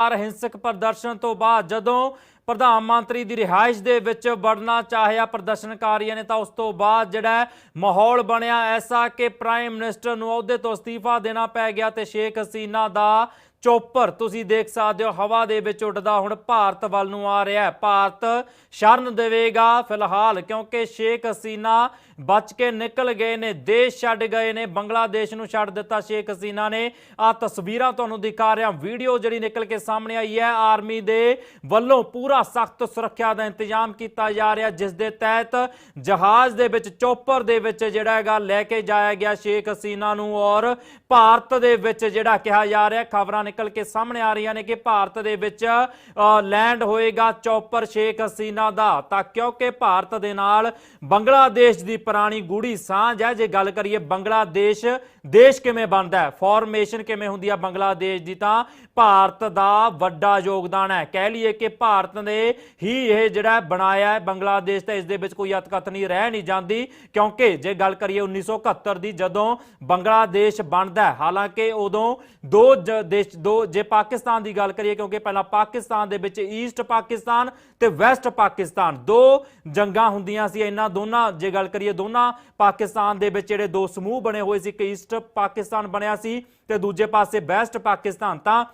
ਲਗਾਤਾਰ ਹਿੰਸਕ ਪ੍ਰਦਰਸ਼ਨ ਤੋਂ ਬਾਅਦ ਜਦੋਂ ਪ੍ਰਧਾਨ ਮੰਤਰੀ ਦੀ ਰਿਹਾਇਸ਼ ਦੇ ਵਿੱਚ ਵੜਨਾ ਚਾਹਿਆ ਪ੍ਰਦਰਸ਼ਨਕਾਰੀਆਂ ਨੇ ਤਾਂ ਉਸ ਤੋਂ ਬਾਅਦ ਜਿਹੜਾ ਮਾਹੌਲ ਬਣਿਆ। ਐਸਾ ਕਿ ਪ੍ਰਾਈਮ ਮਿਨਿਸਟਰ ਨੂੰ ਅਹੁਦੇ ਤੋਂ ਅਸਤੀਫਾ ਦੇਣਾ ਪੈ ਗਿਆ ਤੇ ਸ਼ੇਖ ਹਸੀਨਾ ਦਾ ਚੋਪਰ, ਤੁਸੀਂ ਦੇਖ ਸਕਦੇ ਹੋ, ਹਵਾ ਦੇ ਵਿੱਚ ਉੱਡਦਾ ਹੁਣ ਭਾਰਤ ਵੱਲ ਨੂੰ ਆ ਰਿਹਾ ਹੈ। ਭਾਰਤ ਸ਼ਰਨ ਦੇਵੇਗਾ ਫਿਲਹਾਲ, ਕਿਉਂਕਿ ਸ਼ੇਖ ਹਸੀਨਾ ਬਚ ਕੇ ਨਿਕਲ ਗਏ ਨੇ, ਦੇਸ਼ ਛੱਡ ਗਏ ਨੇ, ਬੰਗਲਾਦੇਸ਼ ਨੂੰ ਛੱਡ ਦਿੱਤਾ ਸ਼ੇਖ ਹਸੀਨਾ ਨੇ। ਆ ਤਸਵੀਰਾਂ ਤੁਹਾਨੂੰ ਦਿਖਾ ਰਿਹਾ ਵੀਡੀਓ ਜਿਹੜੀ ਨਿਕਲ ਕੇ ਸਾਹਮਣੇ ਆਈ ਹੈ, ਆਰਮੀ ਦੇ ਵੱਲੋਂ ਪੂਰਾ ਸਖਤ ਸੁਰੱਖਿਆ ਦਾ ਇੰਤਜ਼ਾਮ ਕੀਤਾ ਜਾ ਰਿਹਾ, ਜਿਸ ਦੇ ਤਹਿਤ ਜਹਾਜ਼ ਦੇ ਵਿੱਚ, ਚੋਪਰ ਦੇ ਵਿੱਚ ਜਿਹੜਾ ਹੈਗਾ, ਲੈ ਕੇ ਜਾਇਆ ਗਿਆ ਸ਼ੇਖ ਹਸੀਨਾ ਨੂੰ ਔਰ ਭਾਰਤ ਦੇ ਵਿੱਚ ਜਿਹੜਾ ਕਿਹਾ ਜਾ ਰਿਹਾ, ਖਬਰਾਂ ਨਿਕਲ ਕੇ ਸਾਹਮਣੇ ਆ ਰਹੀਆਂ ਨੇ ਕਿ ਭਾਰਤ ਦੇ ਵਿੱਚ ਅ, ਲੈਂਡ ਹੋਏਗਾ ਚੌਪਰ ਸ਼ੇਖ ਹਸੀਨਾ ਦਾ। ਤਾਂ ਕਿਉਂਕਿ ਭਾਰਤ ਦੇ ਨਾਲ ਬੰਗਲਾਦੇਸ਼ ਦੀ ਪੁਰਾਣੀ ਗੂੜੀ ਸਾਂਝ ਹੈ ਜੇ ਗੱਲ ਕਰੀਏ ਬੰਗਲਾਦੇਸ਼ ਦੇਸ਼ ਕਿਵੇਂ ਬਣਦਾ ਹੈ? ਫਾਰਮੇਸ਼ਨ ਕਿਵੇਂ ਹੁੰਦੀ ਹੈ ਬੰਗਲਾਦੇਸ਼ ਦੀ? ਤਾਂ ਭਾਰਤ ਦਾ ਵੱਡਾ ਯੋਗਦਾਨ ਹੈ। ਕਹਿ ਲਈਏ ਕਿ ਭਾਰਤ ਨੇ ਹੀ ਇਹ ਜਿਹੜਾ ਬਣਾਇਆ ਹੈ ਬੰਗਲਾਦੇਸ਼, ਤਾਂ ਇਸ ਦੇ ਵਿੱਚ ਕੋਈ ਅਤਕਤ ਨਹੀਂ, ਰਹਿ ਨਹੀਂ ਜਾਂਦੀ। ਕਿਉਂਕਿ ਜੇ ਗੱਲ ਕਰੀਏ 1971 ਦੀ, ਜਦੋਂ ਬੰਗਲਾਦੇਸ਼ ਬਣਦਾ ਹਾਲਾਂਕਿ ਉਦੋਂ ਦੋ ਜ- ਦੇਸ਼, ਦੋ, ਜੇ ਪਾਕਿਸਤਾਨ ਦੀ ਗੱਲ ਕਰੀਏ, ਕਿਉਂਕਿ ਪਹਿਲਾਂ ਪਾਕਿਸਤਾਨ ਦੇ ਵਿੱਚ ਈਸਟ ਪਾਕਿਸਤਾਨ ਤੇ ਵੈਸਟ ਪਾਕਿਸਤਾਨ, ਦੋ ਜੰਗਾਂ ਹੁੰਦੀਆਂ ਸੀ। ਇਹਨਾਂ ਦੋਨਾਂ, ਜੇ ਗੱਲ ਕਰੀਏ ਦੋਨਾਂ ਪਾਕਿਸਤਾਨ ਦੇ ਵਿੱਚ ਜਿਹੜੇ ਦੋ ਸਮੂਹ ਬਣੇ ਹੋਏ ਸੀ, ਇੱਕ ਈਸਟ ਪਾਕਿਸਤਾਨ ਬਣਿਆ ਸੀ ਤੇ ਦੂਜੇ ਪਾਸੇ ਵੈਸਟ ਪਾਕਿਸਤਾਨ ਤਾਂ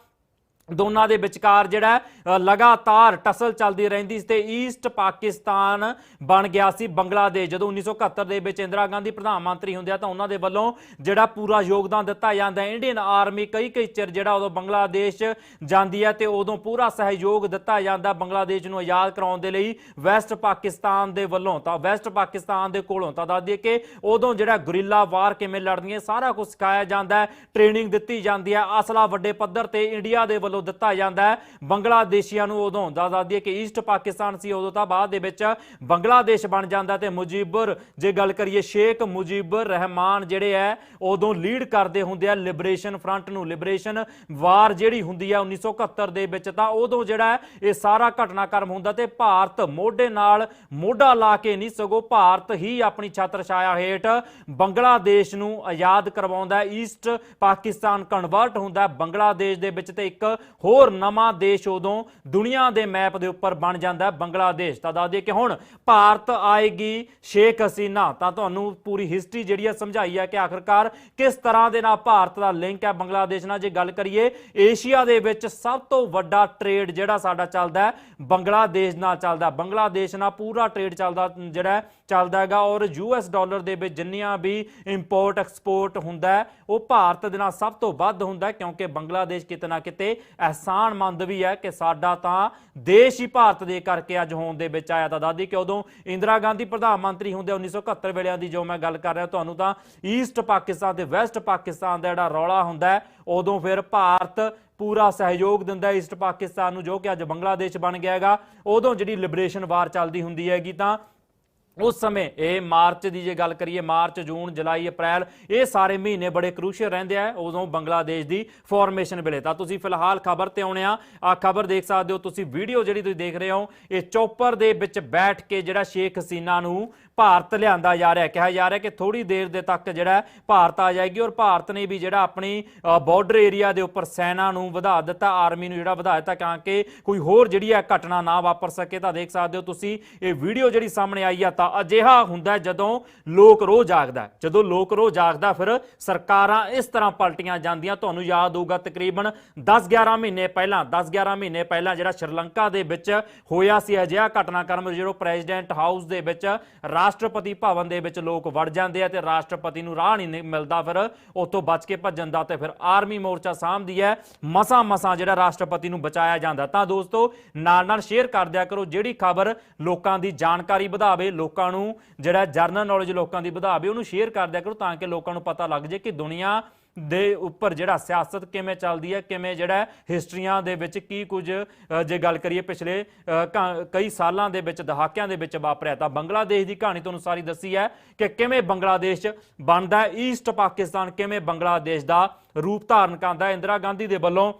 ਦੋਨਾਂ ਦੇ ਵਿਚਕਾਰ ਜਿਹੜਾ ਲਗਾਤਾਰ ਟਸਲ ਚੱਲਦੀ ਰਹਿੰਦੀ ਸੀ ਤੇ ਈਸਟ ਪਾਕਿਸਤਾਨ ਬਣ ਗਿਆ ਸੀ ਬੰਗਲਾਦੇਸ਼। ਜਦੋਂ 1971 ਦੇ ਵਿੱਚ ਇੰਦਰਾ ਗਾਂਧੀ ਪ੍ਰਧਾਨ ਮੰਤਰੀ ਹੁੰਦੇ ਆ ਤਾਂ ਉਹਨਾਂ ਦੇ ਵੱਲੋਂ ਜਿਹੜਾ ਪੂਰਾ ਯੋਗਦਾਨ ਦਿੱਤਾ ਜਾਂਦਾ ਇੰਡੀਅਨ ਆਰਮੀ ਕਈ ਕਈ ਚਿਰ ਜਿਹੜਾ ਉਦੋਂ ਬੰਗਲਾਦੇਸ਼ ਜਾਂਦੀ ਹੈ ਤੇ ਉਦੋਂ ਪੂਰਾ ਸਹਿਯੋਗ ਦਿੱਤਾ ਜਾਂਦਾ ਬੰਗਲਾਦੇਸ਼ ਨੂੰ ਆਜ਼ਾਦ ਕਰਾਉਣ ਦੇ ਲਈ ਵੈਸਟ ਪਾਕਿਸਤਾਨ ਦੇ ਵੱਲੋਂ। ਤਾਂ ਵੈਸਟ ਪਾਕਿਸਤਾਨ ਦੇ ਕੋਲੋਂ ਤਾਂ ਦੱਸ ਦਈਏ ਕਿ ਉਦੋਂ ਜਿਹੜਾ ਗੁਰਿੱਲਾ ਵਾਰ ਕਿਵੇਂ ਲੜਨੀ ਹੈ ਸਾਰਾ ਕੁਝ ਸਿਖਾਇਆ ਜਾਂਦਾ ਹੈ ਟ੍ਰੇਨਿੰਗ ਦਿੱਤੀ ਜਾਂਦੀ ਹੈ। ਅਸਲਾ ਵੱਡੇ ਪੱਧਰ ਤੇ ਇੰਡੀਆ ਦੇ ਵੱਲੋਂ ਦਿੱਤਾ ਜਾਂਦਾ ਹੈ। ਬੰਗਲਾਦੇਸ਼ੀਆਂ ਨੂੰ ਉਦੋਂ ਦੱਸ ਦੱਸਦੀ ਦਈਏ ਕਿ ਈਸਟ ਪਾਕਿਸਤਾਨ ਸੀ, ਉਦੋਂ ਤਾਂ ਬਾਅਦ ਦੇ ਵਿੱਚ ਬੰਗਲਾਦੇਸ਼ ਬਣ ਜਾਂਦਾ ਤੇ ਮੁਜੀਬੁਰ, ਜੇ ਗੱਲ ਕਰੀਏ ਸ਼ੇਖ ਮੁਜੀਬੁਰ ਰਹਿਮਾਨ ਜਿਹੜੇ ਹੈ, ਉਦੋਂ ਲੀਡ ਕਰਦੇ ਹੁੰਦੇ ਆ ਲਿਬਰੇਸ਼ਨ ਫਰੰਟ ਨੂੰ। ਲਿਬਰੇਸ਼ਨ ਵਾਰ ਜਿਹੜੀ ਹੁੰਦੀ ਆ 1971 ਦੇ ਵਿੱਚ ਤਾਂ ਉਦੋਂ ਜਿਹੜਾ ਇਹ ਸਾਰਾ ਘਟਨਾਕ੍ਰਮ ਹੁੰਦਾ ਤੇ ਭਾਰਤ ਮੋਢੇ ਨਾਲ ਮੋਢਾ ਲਾ ਕੇ ਨਹੀਂ, ਸਗੋਂ ਭਾਰਤ ਹੀ ਆਪਣੀ ਛਤਰ ਛਾਇਆ ਹੇਠ ਬੰਗਲਾਦੇਸ਼ ਨੂੰ ਆਜ਼ਾਦ ਕਰਵਾਉਂਦਾ ਈਸਟ ਪਾਕਿਸਤਾਨ ਕਨਵਰਟ ਹੁੰਦਾ ਬੰਗਲਾਦੇਸ਼ ਦੇ ਵਿੱਚ ਤੇ ਇੱਕ ਹੋਰ ਨਵਾਂ ਦੇਸ਼ ਉਦੋਂ ਦੁਨੀਆ ਦੇ ਮੈਪ ਦੇ ਉੱਪਰ ਬਣ ਜਾਂਦਾ ਬੰਗਲਾਦੇਸ਼। ਤਾਂ ਦੱਸ ਦਈਏ ਕਿ ਹੁਣ ਭਾਰਤ ਆਏਗੀ ਸ਼ੇਖ ਹਸੀਨਾ। ਤਾਂ ਤੁਹਾਨੂੰ ਪੂਰੀ ਹਿਸਟਰੀ ਜਿਹੜੀ ਹੈ ਸਮਝਾਈ ਹੈ ਕਿ ਆਖਰਕਾਰ ਕਿਸ ਤਰ੍ਹਾਂ ਦੇ ਨਾਲ ਭਾਰਤ ਦਾ ਲਿੰਕ ਹੈ ਬੰਗਲਾਦੇਸ਼ ਨਾਲ। ਜੇ ਗੱਲ ਕਰੀਏ, ਏਸ਼ੀਆ ਦੇ ਵਿੱਚ ਸਭ ਤੋਂ ਵੱਡਾ ਟ੍ਰੇਡ ਜਿਹੜਾ ਸਾਡਾ ਚੱਲਦਾ ਬੰਗਲਾਦੇਸ਼ ਨਾਲ ਚੱਲਦਾ ਬੰਗਲਾਦੇਸ਼ ਨਾਲ ਪੂਰਾ ਟ੍ਰੇਡ ਚੱਲਦਾ, ਜਿਹੜਾ ਚੱਲਦਾ ਹੈਗਾ। ਔਰ ਯੂਐਸ ਡਾਲਰ ਦੇ ਵਿੱਚ ਜਿੰਨੀਆਂ ਵੀ ਇੰਪੋਰਟ ਐਕਸਪੋਰਟ ਹੁੰਦਾ ਉਹ ਭਾਰਤ ਦੇ ਨਾਲ ਸਭ ਤੋਂ ਵੱਧ ਹੁੰਦਾ ਕਿਉਂਕਿ ਬੰਗਲਾਦੇਸ਼ ਕਿਤੇ ਨਾ ਕਿਤੇ ਅਹਿਸਾਨਮੰਦ ਵੀ ਹੈ ਕਿ ਸਾਡਾ ਤਾਂ ਦੇਸ਼ ਹੀ ਭਾਰਤ ਦੇ ਕਰਕੇ ਅੱਜ ਹੋਣ ਦੇ ਵਿੱਚ ਆਇਆ ਤਾਂ ਦਾਦੀ, ਕਿ ਉਦੋਂ ਇੰਦਰਾ ਗਾਂਧੀ ਪ੍ਰਧਾਨ ਮੰਤਰੀ ਹੁੰਦੇ 1971 ਵੇਲਿਆਂ ਦੀ ਜੋ ਮੈਂ ਗੱਲ ਕਰ ਰਿਹਾ, ਤੁਹਾਨੂੰ ਤਾਂ ਈਸਟ ਪਾਕਿਸਤਾਨ ਤੇ ਵੈਸਟ ਪਾਕਿਸਤਾਨ ਦਾ ਜਿਹੜਾ ਰੌਲਾ ਹੁੰਦਾ ਉਦੋਂ ਫਿਰ ਭਾਰਤ ਪੂਰਾ ਸਹਿਯੋਗ ਦਿੰਦਾ ਈਸਟ ਪਾਕਿਸਤਾਨ ਨੂੰ, ਜੋ ਕਿ ਅੱਜ ਬੰਗਲਾਦੇਸ਼ ਬਣ ਗਿਆ ਹੈਗਾ। ਉਦੋਂ ਜਿਹੜੀ ਲਿਬਰੇਸ਼ਨ ਵਾਰ ਚੱਲਦੀ ਹੁੰਦੀ ਹੈਗੀ ਤਾਂ ਉਸ ਸਮੇਂ, ਇਹ ਮਾਰਚ ਦੀ ਜੇ ਗੱਲ ਕਰੀਏ, ਮਾਰਚ, ਜੂਨ, ਜੁਲਾਈ, ਅਪ੍ਰੈਲ, ਇਹ ਸਾਰੇ ਮਹੀਨੇ ਬੜੇ ਕ੍ਰੂਸ਼ੀਅਲ ਰਹਿੰਦੇ ਆ, ਉਦੋਂ ਬੰਗਲਾਦੇਸ਼ ਦੀ ਫਾਰਮੇਸ਼ਨ ਵੇਲੇ। ਤਾਂ ਤੁਸੀਂ ਫਿਲਹਾਲ ਖਬਰ ਤੇ ਆਉਣੇ ਆ। ਆ ਖਬਰ ਦੇਖ ਸਕਦੇ ਹੋ, ਤੁਸੀਂ ਵੀਡੀਓ ਜਿਹੜੀ ਤੁਸੀਂ ਦੇਖ ਰਹੇ ਹੋ, ਇਹ ਚੌਪਰ ਦੇ ਵਿੱਚ ਬੈਠ ਕੇ ਜਿਹੜਾ ਸ਼ੇਖ ਹਸੀਨਾ ਨੂੰ ਭਾਰਤ ਲਿਆਂਦਾ ਜਾ ਰਿਹਾ ਕਿਹਾ ਜਾ ਰਿਹਾ ਕਿ ਥੋੜੀ ਦੇਰ ਦੇ ਤੱਕ ਜਿਹੜਾ ਭਾਰਤ ਆ ਜਾਏਗੀ ਔਰ ਭਾਰਤ ਨੇ ਵੀ ਜਿਹੜਾ ਆਪਣੀ ਬਾਰਡਰ ਏਰੀਆ ਦੇ ਉੱਪਰ ਸੈਨਾ ਨੂੰ ਵਧਾ ਦਿੱਤਾ ਆਰਮੀ ਨੂੰ ਜਿਹੜਾ ਵਧਾ ਦਿੱਤਾ ਤਾਂ ਕਿ ਕੋਈ ਹੋਰ ਜਿਹੜੀ ਹੈ ਘਟਨਾ ਨਾ ਵਾਪਰ ਸਕੇ। ਤਾਂ ਦੇਖ ਸਕਦੇ ਹੋ ਤੁਸੀਂ, ਇਹ ਵੀਡੀਓ ਜਿਹੜੀ ਸਾਹਮਣੇ ਆਈ ਆ ਤਾਂ ਅਜਿਹਾ ਹੁੰਦਾ ਜਦੋਂ ਲੋਕ ਰੋਹ ਜਾਗਦਾ ਜਦੋਂ ਲੋਕ ਰੋਹ ਜਾਗਦਾ, ਫਿਰ ਸਰਕਾਰਾਂ ਇਸ ਤਰ੍ਹਾਂ ਪਲਟੀਆਂ ਜਾਂਦੀਆਂ। ਤੁਹਾਨੂੰ ਯਾਦ ਹੋਊਗਾ ਤਕਰੀਬਨ 10-11 ਮਹੀਨੇ ਪਹਿਲਾਂ 10-11 ਮਹੀਨੇ ਪਹਿਲਾਂ ਜਿਹੜਾ ਸ਼੍ਰੀਲੰਕਾ ਦੇ ਵਿੱਚ ਹੋਇਆ ਸੀ ਅਜਿਹਾ ਘਟਨਾਕ੍ਰਮ ਜਦੋਂ ਪ੍ਰੈਜ਼ੀਡੈਂਟ ਹਾਊਸ ਦੇ ਵਿੱਚ ਰਾਸ਼ਟਰਪਤੀ ਭਵਨ ਦੇ ਵਿੱਚ ਲੋਕ ਵੜ ਜਾਂਦੇ ਆ ਤੇ ਰਾਸ਼ਟਰਪਤੀ ਨੂੰ ਰਾਹ ਨਹੀਂ ਮਿਲਦਾ ਫਿਰ। ਉੱਥੋਂ ਬਚ ਕੇ ਭੱਜਣ ਦਾ ਤੇ ਫਿਰ ਆਰਮੀ ਮੋਰਚਾ ਸਾਹਮਦੀ ਹੈ। ਮਸਾਂ ਮਸਾਂ ਜਿਹੜਾ ਰਾਸ਼ਟਰਪਤੀ ਨੂੰ ਬਚਾਇਆ ਜਾਂਦਾ। ਤਾਂ ਦੋਸਤੋ, ਨਾਲ ਨਾਲ ਸ਼ੇਅਰ ਕਰ ਦਿਆ ਕਰੋ ਜਿਹੜੀ ਖਬਰ ਲੋਕਾਂ ਦੀ ਜਾਣਕਾਰੀ ਵਧਾਵੇ, ਲੋਕਾਂ ਨੂੰ ਜਿਹੜਾ ਜਰਨਲ ਨੌਲੇਜ ਲੋਕਾਂ ਦੀ ਵਧਾਵੇ, ਉਹਨੂੰ ਸ਼ੇਅਰ ਕਰ ਦਿਆ ਕਰੋ ਤਾਂ ਕਿ ਲੋਕਾਂ ਨੂੰ ਪਤਾ ਲੱਗ ਜੇ ਕਿ ਦੁਨੀਆ ਦੇ ਉੱਪਰ ਜਿਹੜਾ ਸਿਆਸਤ ਕਿਵੇਂ ਚੱਲਦੀ ਹੈ ਕਿਵੇਂ ਜਿਹੜਾ ਹਿਸਟਰੀਆਂ ਦੇ ਵਿੱਚ ਕੀ ਕੁਝ ਜੇ ਗੱਲ ਕਰੀਏ ਪਿਛਲੇ ਅ, ਕਈ ਸਾਲਾਂ ਦੇ ਵਿੱਚ ਦਹਾਕਿਆਂ ਦੇ ਵਿੱਚ ਵਾਪਰਿਆ ਤਾਂ ਬੰਗਲਾਦੇਸ਼ ਦੀ ਕਹਾਣੀ ਤੁਹਾਨੂੰ ਸਾਰੀ ਦੱਸੀ ਹੈ ਕਿ ਕਿਵੇਂ ਬੰਗਲਾਦੇਸ਼ ਬਣਦਾ ਈਸਟ ਪਾਕਿਸਤਾਨ ਕਿਵੇਂ ਬੰਗਲਾਦੇਸ਼ ਦਾ ਰੂਪ ਧਾਰਨ ਕਰਦਾ ਇੰਦਰਾ ਗਾਂਧੀ ਦੇ ਵੱਲੋਂ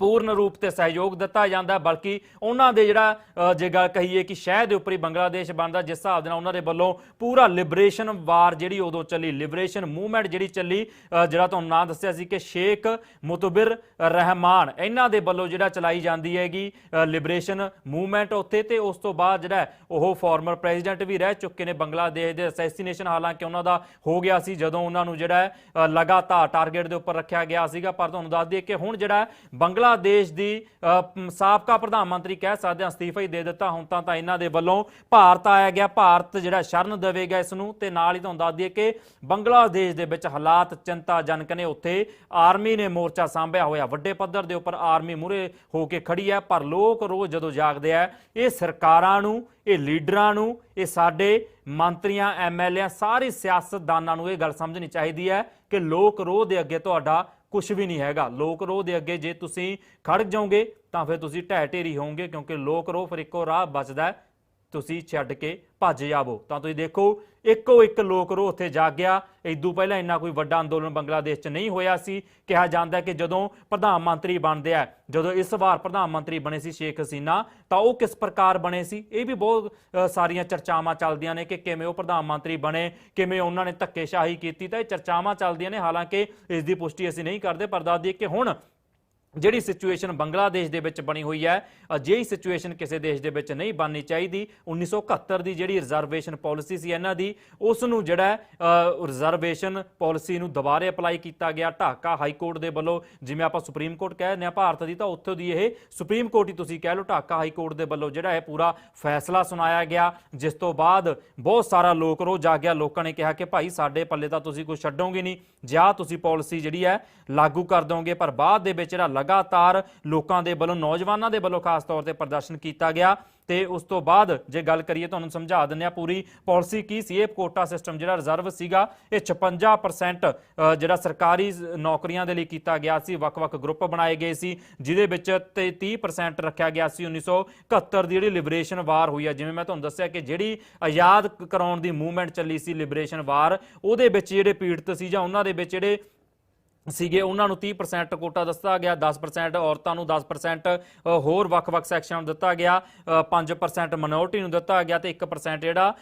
ਪੂਰਨ ਰੂਪ ਤੇ ਸਹਿਯੋਗ ਦਿੱਤਾ ਜਾਂਦਾ, ਬਲਕਿ ਉਹਨਾਂ ਦੇ ਜਿਹੜਾ ਜੇ ਗੱਲ ਕਹੀਏ ਕਿ ਸ਼ਹਿਰ ਦੇ ਉੱਪਰ ਹੀ ਬੰਗਲਾਦੇਸ਼ ਬਣਦਾ, ਜਿਸ ਹਿਸਾਬ ਦੇ ਨਾਲ ਉਹਨਾਂ ਦੇ ਵੱਲੋਂ ਪੂਰਾ ਲਿਬਰੇਸ਼ਨ ਵਾਰ ਜਿਹੜੀ ਉਦੋਂ ਚੱਲੀ, ਲਿਬਰੇਸ਼ਨ ਮੂਵਮੈਂਟ ਜਿਹੜੀ ਚੱਲੀ ਜਿਹੜਾ ਤੁਹਾਨੂੰ ਨਾਂ ਦੱਸਿਆ ਸੀ ਕਿ ਸ਼ੇਖ ਮੁਤਬਿਰ ਰਹਿਮਾਨ, ਇਹਨਾਂ ਦੇ ਵੱਲੋਂ ਜਿਹੜਾ ਚਲਾਈ ਜਾਂਦੀ ਹੈਗੀ ਲਿਬਰੇਸ਼ਨ ਮੂਵਮੈਂਟ ਉੱਥੇ ਤੇ ਉਸ ਤੋਂ ਬਾਅਦ ਜਿਹੜਾ ਉਹ ਫਾਰਮਰ ਪ੍ਰੈਜ਼ੀਡੈਂਟ ਵੀ ਰਹਿ ਚੁੱਕੇ ਨੇ ਬੰਗਲਾਦੇਸ਼ ਦੇ ਅਸੈਸੀਨੇਸ਼ਨ ਹਾਲਾਂਕਿ ਉਹਨਾਂ ਦਾ ਹੋ ਗਿਆ ਸੀ ਜਦੋਂ ਉਹਨਾਂ ਨੂੰ ਜਿਹੜਾ ਲਗਾਤਾਰ ਟਾਰਗੇਟ ਦੇ ਉੱਪਰ ਰੱਖਿਆ ਗਿਆ ਸੀਗਾ, ਪਰ ਤੁਹਾਨੂੰ ਦੱਸ ਦਈਏ ਕਿ ਹੁਣ ਜਿਹੜਾ ਬੰਗਲਾ ਬੰਗਲਾਦੇਸ਼ ਦੀ ਸਾਬਕਾ ਪ੍ਰਧਾਨ ਮੰਤਰੀ ਕਹਿ ਸਕਦੇ ਹਾਂ, ਅਸਤੀਫਾ ਹੀ ਦੇ ਦਿੱਤਾ। ਹੁਣ ਤਾਂ ਤਾਂ ਇਹਨਾਂ ਦੇ ਵੱਲੋਂ ਭਾਰਤ ਆਇਆ ਗਿਆ। ਭਾਰਤ ਜਿਹੜਾ ਸ਼ਰਨ ਦੇਵੇਗਾ ਇਸ ਨੂੰ ਤੇ ਨਾਲ ਹੀ ਤੁਹਾਨੂੰ ਦੱਸ ਦਈਏ ਕਿ ਬੰਗਲਾਦੇਸ਼ ਦੇ ਵਿੱਚ ਹਾਲਾਤ ਚਿੰਤਾਜਨਕ ਨੇ। ਉੱਥੇ ਆਰਮੀ ਨੇ ਮੋਰਚਾ ਸਾਂਭਿਆ ਹੋਇਆ। ਵੱਡੇ ਪੱਧਰ ਦੇ ਉੱਪਰ ਆਰਮੀ ਮੂਰੇ ਹੋ ਕੇ ਖੜੀ ਹੈ। ਪਰ ਲੋਕ ਰੋਜ਼ ਜਦੋਂ ਜਾਗਦੇ ਆ, ਇਹ ਸਰਕਾਰਾਂ ਨੂੰ, ਇਹ ਲੀਡਰਾਂ ਨੂੰ, ਇਹ ਸਾਡੇ ਮੰਤਰੀਆਂ ਐਮਐਲਏ ਸਾਰੀ ਸਿਆਸਤਦਾਨਾਂ ਨੂੰ ਇਹ ਗੱਲ ਸਮਝਣੀ ਚਾਹੀਦੀ ਹੈ ਕਿ ਲੋਕ ਰੋਹ ਦੇ ਅੱਗੇ ਤੁਹਾਡਾ ਕੁਝ ਵੀ ਨਹੀਂ ਹੈਗਾ। ਲੋਕ ਰੋਹ ਦੇ ਅੱਗੇ ਜੇ ਤੁਸੀਂ ਖੜ ਜਾਓਗੇ ਤਾਂ ਫਿਰ ਤੁਸੀਂ ਢਹਿ ਢੇਰੀ ਹੋਵੋਗੇ ਕਿਉਂਕਿ ਲੋਕ ਰੋਹ ਫਿਰ ਇੱਕੋ ਰਾਹ ਬਚਦਾ ਹੈ। ਤੁਸੀਂ ਛੱਡ ਕੇ ਭੱਜ ਜਾਵੋ ਤਾਂ ਤੁਸੀਂ ਦੇਖੋ, ਇੱਕੋ ਇੱਕ ਲੋਕ ਰੋ ਉੱਥੇ ਜਾਗਿਆ ਇਦੋਂ ਪਹਿਲਾਂ ਇੰਨਾ ਕੋਈ ਵੱਡਾ ਅੰਦੋਲਨ ਬੰਗਲਾਦੇਸ਼ 'ਚ ਨਹੀਂ ਹੋਇਆ ਸੀ। ਕਿਹਾ ਜਾਂਦਾ ਕਿ ਜਦੋਂ ਪ੍ਰਧਾਨ ਮੰਤਰੀ ਬਣਦੇ ਆ, ਜਦੋਂ ਇਸ ਵਾਰ ਪ੍ਰਧਾਨ ਮੰਤਰੀ ਬਣੇ ਸੀ ਸ਼ੇਖ ਹਸੀਨਾ, ਤਾਂ ਉਹ ਕਿਸ ਪ੍ਰਕਾਰ ਬਣੇ ਸੀ? ਇਹ ਵੀ ਬਹੁਤ ਸਾਰੀਆਂ ਚਰਚਾਵਾਂ ਚੱਲਦੀਆਂ ਨੇ ਕਿ ਕਿਵੇਂ ਉਹ ਪ੍ਰਧਾਨ ਮੰਤਰੀ ਬਣੇ, ਕਿਵੇਂ ਉਹਨਾਂ ਨੇ ਧੱਕੇਸ਼ਾਹੀ ਕੀਤੀ। ਤਾਂ ਇਹ ਚਰਚਾਵਾਂ ਚੱਲਦੀਆਂ ਨੇ। ਹਾਲਾਂਕਿ ਇਸ ਦੀ ਪੁਸ਼ਟੀ ਅਸੀਂ ਨਹੀਂ ਕਰਦੇ, ਪਰ ਦੱਸ ਦਈਏ ਕਿ ਹੁਣ ਜਿਹੜੀ ਸਿਚੁਏਸ਼ਨ ਬੰਗਲਾਦੇਸ਼ ਦੇ ਵਿੱਚ ਬਣੀ ਹੋਈ ਹੈ, ਅਜਿਹੀ ਸਿਚੁਏਸ਼ਨ ਕਿਸੇ ਦੇਸ਼ ਦੇ ਵਿੱਚ ਨਹੀਂ ਬਣਨੀ ਚਾਹੀਦੀ। 1971 ਦੀ ਜਿਹੜੀ ਰਿਜ਼ਰਵੇਸ਼ਨ ਪਾਲਿਸੀ ਸੀ ਇਹਨਾਂ ਦੀ, ਉਸ ਨੂੰ ਜਿਹੜਾ ਰਿਜ਼ਰਵੇਸ਼ਨ ਪਾਲਿਸੀ ਨੂੰ ਦੁਬਾਰੇ ਅਪਲਾਈ ਕੀਤਾ ਗਿਆ। ਢਾਕਾ ਹਾਈ ਕੋਰਟ ਦੇ ਵੱਲੋਂ, ਜਿਵੇਂ ਆਪਾਂ ਸੁਪਰੀਮ ਕੋਰਟ ਕਹਿ ਦਿੰਦੇ ਹਾਂ ਭਾਰਤ ਦੀ, ਤਾਂ ਉੱਥੋਂ ਦੀ ਇਹ ਸੁਪਰੀਮ ਕੋਰਟ ਹੀ ਤੁਸੀਂ ਕਹਿ ਲਓ, ਢਾਕਾ ਹਾਈ ਕੋਰਟ ਦੇ ਵੱਲੋਂ ਜਿਹੜਾ ਇਹ ਪੂਰਾ ਫੈਸਲਾ ਸੁਣਾਇਆ ਗਿਆ। ਜਿਸ ਤੋਂ ਬਾਅਦ ਬਹੁਤ ਸਾਰਾ ਲੋਕ ਰੋ ਜਾਗਿਆ ਲੋਕਾਂ ਨੇ ਕਿਹਾ ਕਿ ਭਾਈ ਸਾਡੇ ਪੱਲੇ ਤਾਂ ਤੁਸੀਂ ਕੁਝ ਛੱਡੋਗੇ ਨਹੀਂ। ਜਾਂ ਤੁਸੀਂ ਪਾਲਿਸੀ ਜਿਹੜੀ ਹੈ ਲਾਗੂ ਕਰ ਦੋਗੇ, ਪਰ ਬਾਅਦ ਦੇ ਵਿੱਚ ਜਿਹੜਾ ਲਗਾਤਾਰ ਲੋਕਾਂ ਦੇ ਵੱਲੋਂ, ਨੌਜਵਾਨਾਂ ਦੇ ਵੱਲੋਂ ਖਾਸ ਤੌਰ ਤੇ ਪ੍ਰਦਰਸ਼ਨ ਕੀਤਾ ਗਿਆ। ਤੇ ਉਸ ਤੋਂ ਬਾਅਦ ਜੇ ਗੱਲ ਕਰੀਏ, ਤੁਹਾਨੂੰ ਸਮਝਾ ਦਿੰਦੇ ਆ ਪੂਰੀ ਪਾਲਿਸੀ ਕੀ ਸੀ। ਇਹ ਕੋਟਾ ਸਿਸਟਮ ਜਿਹੜਾ ਰਿਜ਼ਰਵ ਸੀਗਾ, ਇਹ 56% ਜਿਹੜਾ ਸਰਕਾਰੀ ਨੌਕਰੀਆਂ ਦੇ ਲਈ ਕੀਤਾ ਗਿਆ ਸੀ। ਵੱਖ-ਵੱਖ ਗਰੁੱਪ ਬਣਾਏ ਗਏ ਸੀ, ਜਿਹਦੇ ਵਿੱਚ ਤੇ 30% ਰੱਖਿਆ ਗਿਆ ਸੀ 1971 ਦੀ ਜਿਹੜੀ ਲਿਬਰੇਸ਼ਨ ਵਾਰ ਹੋਈ ਹੈ ਜਿਵੇਂ ਮੈਂ ਤੁਹਾਨੂੰ ਦੱਸਿਆ ਕਿ ਜਿਹੜੀ ਆਜ਼ਾਦ ਕ- ਕਰਾਉਣ ਦੀ ਮੂਵਮੈਂਟ ਚੱਲੀ ਸੀ ਲਿਬਰੇਸ਼ਨ ਵਾਰ ਉਹਦੇ ਵਿੱਚ ਜਿਹੜੇ ਪੀੜਤ ਸੀ ਜਾਂ ਉਹਨਾਂ ਦੇ ਵਿੱਚ ਜਿਹੜੇ ਸੀਗੇ ਉਹਨਾਂ ਨੂੰ 30% ਕੋਟਾ ਦਿੱਤਾ ਗਿਆ 10% ਔਰਤਾਂ ਨੂੰ 10% ਹੋਰ ਵੱਖ-ਵੱਖ ਸੈਕਸ਼ਨਾਂ ਨੂੰ ਦਿੱਤਾ ਗਿਆ ਅ, 5% ਮਿਨੋਰਟੀ ਨੂੰ ਦਿੱਤਾ ਗਿਆ ਤੇ 1% ਜਿਹੜਾ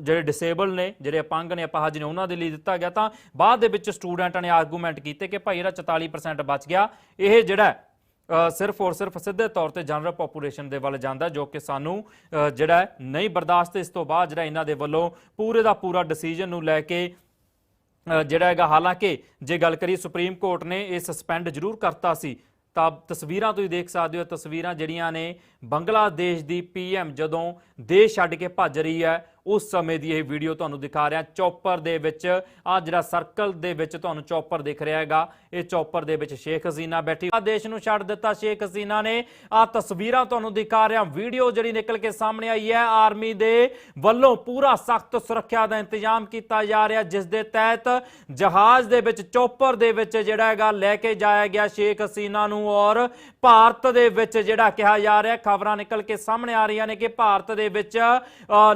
ਜਿਹੜੇ ਡਿਸੇਬਲ ਨੇ ਜਿਹੜੇ ਅਪੰਗ ਨੇ ਅਪਾਹਜ ਨੇ ਉਹਨਾਂ ਦੇ ਲਈ ਦਿੱਤਾ ਗਿਆ। ਤਾਂ ਬਾਅਦ ਦੇ ਵਿੱਚ ਸਟੂਡੈਂਟਾਂ ਨੇ ਆਰਗੂਮੈਂਟ ਕੀਤੇ ਕਿ ਭਾਈ ਇਹਦਾ 44% ਬਚ ਗਿਆ। ਇਹ ਜਿਹੜਾ ਸਿਰਫ ਔਰ ਸਿਰਫ ਸਿੱਧੇ ਤੌਰ ਤੇ ਜਨਰਲ ਪੋਪੂਲੇਸ਼ਨ ਦੇ ਵੱਲ ਜਾਂਦਾ ਜੋ ਕਿ ਸਾਨੂੰ ਜਿਹੜਾ ਨਹੀਂ ਬਰਦਾਸ਼ਤ ਇਸ ਤੋਂ ਬਾਅਦ ਜਿਹੜਾ ਇਹਨਾਂ ਦੇ ਵੱਲੋਂ ਪੂਰੇ ਦਾ ਪੂਰਾ ਡਿਸੀਜਨ ਨੂੰ ਲੈ ਕੇ ਜਿਹੜਾ ਹੈਗਾ, ਹਾਲਾਂਕਿ ਜੇ ਗੱਲ ਕਰੀਏ, ਸੁਪਰੀਮ ਕੋਰਟ ਨੇ ਇਹ ਸਸਪੈਂਡ ਜ਼ਰੂਰ ਕਰਤਾ ਸੀ, ਤਾਂ ਤਸਵੀਰਾਂ ਤੁਸੀਂ ਦੇਖ ਸਕਦੇ ਹੋ, ਤਸਵੀਰਾਂ ਜਿਹੜੀਆਂ ਨੇ ਬੰਗਲਾਦੇਸ਼ ਦੀ ਪੀਐਮ ਜਦੋਂ ਦੇਸ਼ ਛੱਡ ਕੇ ਭੱਜ ਰਹੀ ਹੈ ਉਸ ਸਮੇਂ ਦੀ ਇਹ ਵੀਡੀਓ ਤੁਹਾਨੂੰ ਦਿਖਾ ਰਿਹਾ। ਚੌਪਰ ਦੇ ਵਿੱਚ ਆ ਜਿਹੜਾ ਸਰਕਲ ਦੇ ਵਿੱਚ ਤੁਹਾਨੂੰ ਚੌਪਰ ਦਿਖ ਰਿਹਾ ਹੈਗਾ। ਇਹ ਚੌਪਰ ਦੇ ਵਿੱਚ ਸ਼ੇਖ ਹਸੀਨਾ ਬੈਠੀ। ਆ ਦੇਸ਼ ਨੂੰ ਛੱਡ ਦਿੱਤਾ ਸ਼ੇਖ ਹਸੀਨਾ ਨੇ। ਆ ਤਸਵੀਰਾਂ ਤੁਹਾਨੂੰ ਦਿਖਾ ਰਿਹਾ। ਵੀਡੀਓ ਜਿਹੜੀ ਨਿਕਲ ਕੇ ਸਾਹਮਣੇ ਆਈ ਹੈ। ਆਰਮੀ ਦੇ ਵੱਲੋਂ ਪੂਰਾ ਸਖਤ ਸੁਰੱਖਿਆ ਦਾ ਇੰਤਜ਼ਾਮ ਕੀਤਾ ਜਾ ਰਿਹਾ। ਜਿਸ ਦੇ ਤਹਿਤ ਜਹਾਜ਼ ਦੇ ਵਿੱਚ, ਚੌਪਰ ਦੇ ਵਿੱਚ ਜਿਹੜਾ ਹੈਗਾ ਲੈ ਕੇ ਜਾਇਆ ਗਿਆ ਸ਼ੇਖ ਹਸੀਨਾ ਨੂੰ ਔਰ ਭਾਰਤ ਦੇ ਵਿੱਚ ਜਿਹੜਾ ਕਿਹਾ ਜਾ ਰਿਹਾ। ਖਬਰਾਂ ਨਿਕਲ ਕੇ ਸਾਹਮਣੇ ਆ ਰਹੀਆਂ ਨੇ ਕਿ ਭਾਰਤ ਦੇ ਵਿੱਚ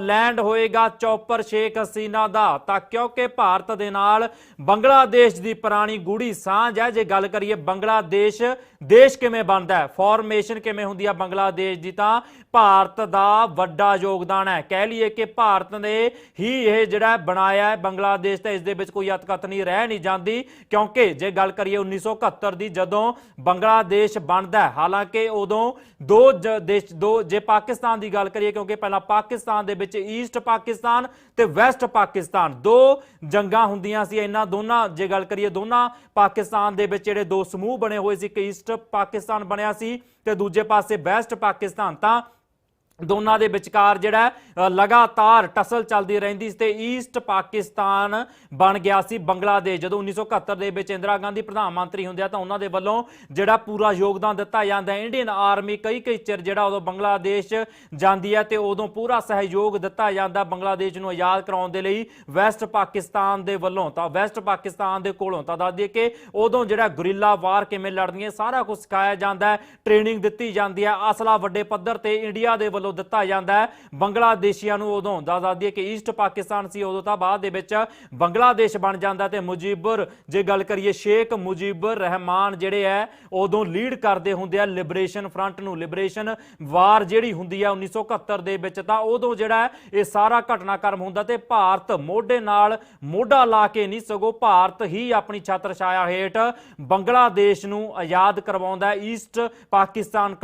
ਲੈਂਡ ਹੋਏ ਹੋਏਗਾ ਚੌਪਰ ਸ਼ੇਖ ਹਸੀਨਾ ਦਾ। ਤਾਂ ਕਿਉਂਕਿ ਭਾਰਤ ਦੇ ਨਾਲ ਬੰਗਲਾਦੇਸ਼ ਦੀ ਪੁਰਾਣੀ ਗੂੜੀ ਸਾਂਝ ਹੈ, ਜੇ ਗੱਲ ਕਰੀਏ ਬੰਗਲਾਦੇਸ਼, ਦੇਸ਼ ਕਿਵੇਂ ਬਣਦਾ ਹੈ ਫਾਰਮੇਸ਼ਨ ਕਿਵੇਂ ਹੁੰਦੀ ਹੈ ਬੰਗਲਾਦੇਸ਼ ਦੀ, ਤਾਂ ਭਾਰਤ ਦਾ ਵੱਡਾ ਯੋਗਦਾਨ ਹੈ। ਕਹਿ ਲਈਏ ਕਿ ਭਾਰਤ ਨੇ ਹੀ ਇਹ ਜਿਹੜਾ ਬਣਾਇਆ ਹੈ ਬੰਗਲਾਦੇਸ਼, ਤਾਂ ਇਸ ਦੇ ਵਿੱਚ ਕੋਈ ਅਤਕਤ ਨਹੀਂ, ਰਹਿ ਨਹੀਂ ਜਾਂਦੀ। ਕਿਉਂਕਿ ਜੇ ਗੱਲ ਕਰੀਏ 1971 ਦੀ, ਜਦੋਂ ਬੰਗਲਾਦੇਸ਼ ਬਣਦਾ ਹੈ, ਹਾਲਾਂਕਿ ਉਦੋਂ ਦੋ ਜ- ਦੇਸ਼ ਦੋ ਜੇ ਪਾਕਿਸਤਾਨ ਦੀ ਗੱਲ ਕਰੀਏ, ਕਿਉਂਕਿ ਪਹਿਲਾਂ ਪਾਕਿਸਤਾਨ ਦੇ ਵਿੱਚ ਈਸਟ ਪਾਕਿਸਤਾਨ ਤੇ ਵੈਸਟ ਪਾਕਿਸਤਾਨ। ਦੋ ਜੰਗਾਂ ਹੁੰਦੀਆਂ ਸੀ ਇਹਨਾਂ ਦੋਨਾਂ, ਜੇ ਗੱਲ ਕਰੀਏ ਦੋਨਾਂ, ਪਾਕਿਸਤਾਨ ਦੇ ਵਿੱਚ ਜਿਹੜੇ ਦੋ ਸਮੂਹ ਬਣੇ ਹੋਏ ਸੀ, ਇੱਕ ਈਸਟ ਪਾਕਿਸਤਾਨ ਬਣਿਆ ਸੀ ਤੇ ਦੂਜੇ ਪਾਸੇ ਵੈਸਟ ਪਾਕਿਸਤਾਨ। ਤਾਂ ਦੋਨਾਂ ਦੇ ਵਿਚਕਾਰ ਜਿਹੜਾ ਲਗਾਤਾਰ ਟਸਲ ਚੱਲਦੀ ਰਹਿੰਦੀ ਸੀ ਤੇ ਈਸਟ ਪਾਕਿਸਤਾਨ ਬਣ ਗਿਆ ਸੀ ਬੰਗਲਾਦੇਸ਼। ਜਦੋਂ 1971 ਦੇ ਵਿੱਚ ਇੰਦਰਾ ਗਾਂਧੀ ਪ੍ਰਧਾਨ ਮੰਤਰੀ ਹੁੰਦੇ ਆ ਤਾਂ ਉਹਨਾਂ ਦੇ ਵੱਲੋਂ ਜਿਹੜਾ ਪੂਰਾ ਯੋਗਦਾਨ ਦਿੱਤਾ ਜਾਂਦਾ ਹੈ। ਇੰਡੀਅਨ ਆਰਮੀ ਕਈ ਕਈ ਚਿਰ ਜਿਹੜਾ ਉਦੋਂ ਬੰਗਲਾਦੇਸ਼ ਜਾਂਦੀ ਹੈ ਤੇ ਉਦੋਂ ਪੂਰਾ ਸਹਿਯੋਗ ਦਿੱਤਾ ਜਾਂਦਾ ਬੰਗਲਾਦੇਸ਼ ਨੂੰ ਆਜ਼ਾਦ ਕਰਾਉਣ ਦੇ ਲਈ ਵੈਸਟ ਪਾਕਿਸਤਾਨ ਦੇ ਵੱਲੋਂ। ਤਾਂ ਵੈਸਟ ਪਾਕਿਸਤਾਨ ਦੇ ਕੋਲੋਂ ਤਾਂ ਦੱਸ ਦਈਏ ਕਿ ਉਦੋਂ ਜਿਹੜਾ ਗੁਰਿੱਲਾ ਵਾਰ ਕਿਵੇਂ ਲੜਨੀ ਹੈ ਸਾਰਾ ਕੁਝ ਸਿਖਾਇਆ ਜਾਂਦਾ ਹੈ ਟ੍ਰੇਨਿੰਗ ਦਿੱਤੀ ਜਾਂਦੀ ਹੈ। ਅਸਲਾ ਵੱਡੇ ਪੱਧਰ ਤੇ ਇੰਡੀਆ ਦੇ ਵੱਲੋਂ ਵੱਲੋਂ ਦਿੱਤਾ ਜਾਂਦਾ ਹੈ। ਬੰਗਲਾਦੇਸ਼ੀਆਂ ਨੂੰ ਉਦੋਂ ਦੱਸ ਦੱਸਦੀ ਹੈ ਕਿ ਈਸਟ ਪਾਕਿਸਤਾਨ ਸੀ, ਉਦੋਂ ਤਾਂ ਬਾਅਦ ਦੇ ਵਿੱਚ ਬੰਗਲਾਦੇਸ਼ ਬਣ ਜਾਂਦਾ ਤੇ ਮੁਜੀਬੁਰ, ਜੇ ਗੱਲ ਕਰੀਏ ਸ਼ੇਖ ਮੁਜੀਬੁਰ ਰਹਿਮਾਨ ਜਿਹੜੇ ਹੈ, ਉਦੋਂ ਲੀਡ ਕਰਦੇ ਹੁੰਦੇ ਆ ਲਿਬਰੇਸ਼ਨ ਫਰੰਟ ਨੂੰ। ਲਿਬਰੇਸ਼ਨ ਵਾਰ ਜਿਹੜੀ ਹੁੰਦੀ ਆ 1971 ਦੇ ਵਿੱਚ ਤਾਂ ਉਦੋਂ ਜਿਹੜਾ ਇਹ ਸਾਰਾ ਘਟਨਾਕ੍ਰਮ ਹੁੰਦਾ ਤੇ ਭਾਰਤ ਮੋਢੇ ਨਾਲ ਮੋਢਾ ਲਾ ਕੇ ਨਹੀਂ, ਸਗੋਂ ਭਾਰਤ ਹੀ ਆਪਣੀ ਛਤਰ ਛਾਇਆ ਹੇਠ ਬੰਗਲਾਦੇਸ਼ ਨੂੰ ਆਜ਼ਾਦ ਕਰਵਾਉਂਦਾ ਈਸਟ ਪਾਕਿਸਤਾਨ